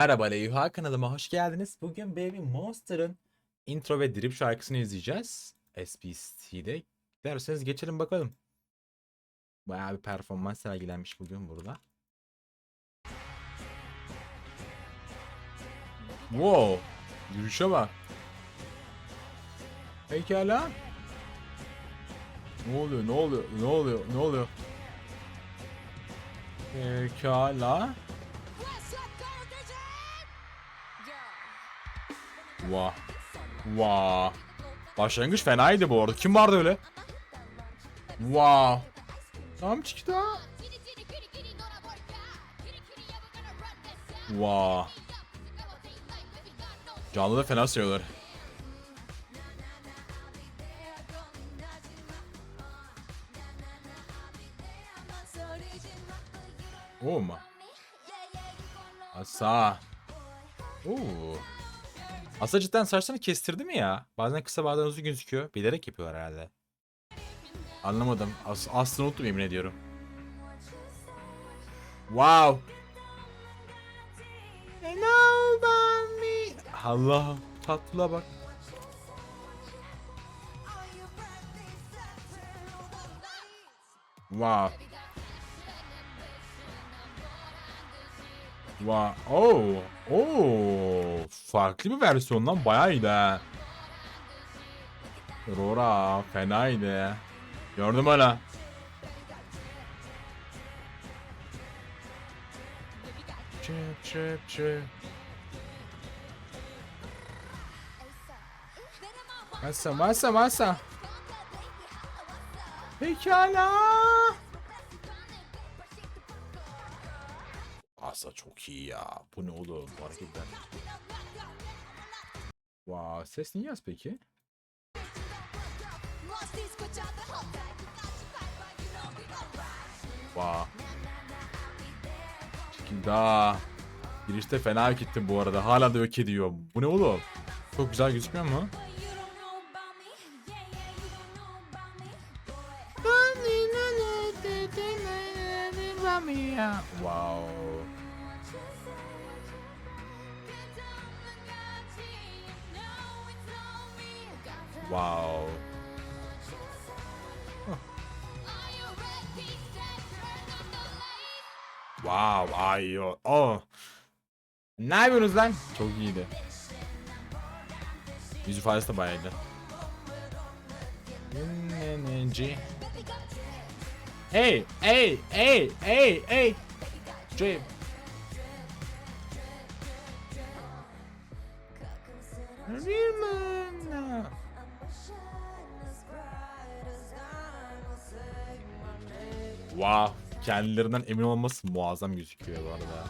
Merhaba Leyha kanalıma hoş geldiniz. Bugün Baby Monster'ın intro ve drip şarkısını izleyeceğiz. SBC'de. Derseniz geçelim bakalım. Bayağı bir performans sergilenmiş bugün burada. Wow. Yürüyüşe bak. Pekala. Ne oluyor? Ne oluyor? Ne oluyor? Ne oluyor? Pekala. Vah. Vah. Başlangıç fenaydı bu arada. Kim vardı öyle? Wow. Tam çıktı. Wow. Canlı da fena sayıyorlar. Oo? Asa. Oo. Asa cidden saçlarını kestirdi mi ya? Bazen kısa bazen uzun gözüküyor. Bilerek yapıyorlar herhalde. Anlamadım. As aslını unuttum yemin ediyorum. Wow. Allah tatlıla bak. Wow. Wow. Oh. Oh. Farklı bir versiyondan bayağı iyiydi ha. Rora fenaydı. Gördüm hala. Çıp çıp çıp. Masa masa masa. Pekala. Asa çok iyi ya. Bu ne oğlum bu hareketler. Wow, ses niye az peki? Wow. Daha. Girişte fena gittim bu arada. Hala da yok ediyor. Bu ne oğlum? Çok güzel gözükmüyor mu? Wow. Wow. Wow, ay yo. Oh. Ne yapıyorsunuz lan? Çok iyiydi. Yüz ifadesi de bayağı iyiydi. Hey, hey, hey, hey, hey. Drip. Wow. Kendilerinden emin olması muazzam gözüküyor bu arada.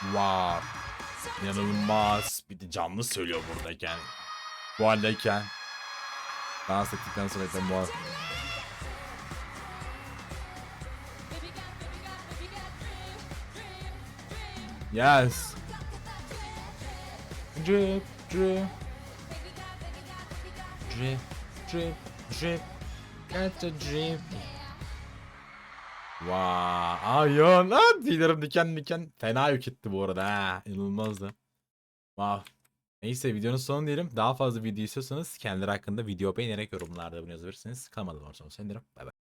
Wow. İnanılmaz. Bir de canlı söylüyor buradayken. Bu haldeyken. Dans ettikten sonra da muaz. Yes. Drip, drip. Drip, drip, drip. Got a drip. Vay, ayon lan tüylerim diken diken fena yük etti bu arada ha inanılmazdı. Wow. Neyse videonun sonu diyelim. Daha fazla video istiyorsanız kendileri hakkında video beğenerek yorumlarda bunu yazabilirsiniz. Kanalıma abone olmayı unutmayın. Bay bay.